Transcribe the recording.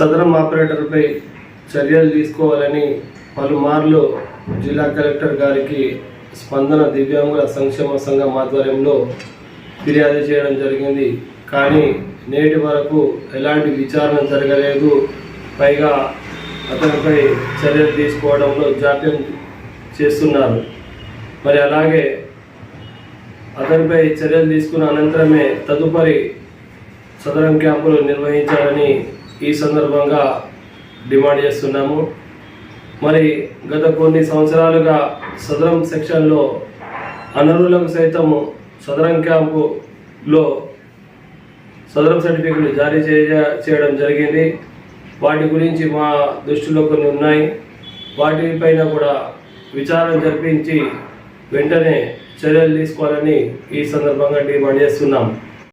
సదరం ఆపరేటర్పై చర్యలు తీసుకోవాలని పలుమార్లు జిల్లా కలెక్టర్ గారికి స్పందన దివ్యాంగుల సంక్షేమ సంఘం ఆధ్వర్యంలో ఫిర్యాదు చేయడం జరిగింది. కానీ నేటి వరకు ఎలాంటి విచారణ జరగలేదు. పైగా అతనిపై చర్యలు తీసుకోవడంలో జాప్యం చేస్తున్నారు. మరి అలాగే అతనిపై చర్యలు తీసుకున్న అనంతరమే తదుపరి సదరం క్యాంపులు నిర్వహించాలని ఈ సందర్భంగా డిమాండ్ చేస్తున్నాము. మరి గత కొన్ని సంవత్సరాలుగా సదరం సెక్షన్లో అనర్హులకు సైతం సదరం క్యాంపులో సదరం సర్టిఫికెట్లు జారీ చేయ చేయడం జరిగింది. వాటి గురించి మా దృష్టిలో కొన్ని ఉన్నాయి. వాటిపైన కూడా విచారణ జరిపించి వెంటనే చర్యలు తీసుకోవాలని ఈ సందర్భంగా డిమాండ్ చేస్తున్నాం.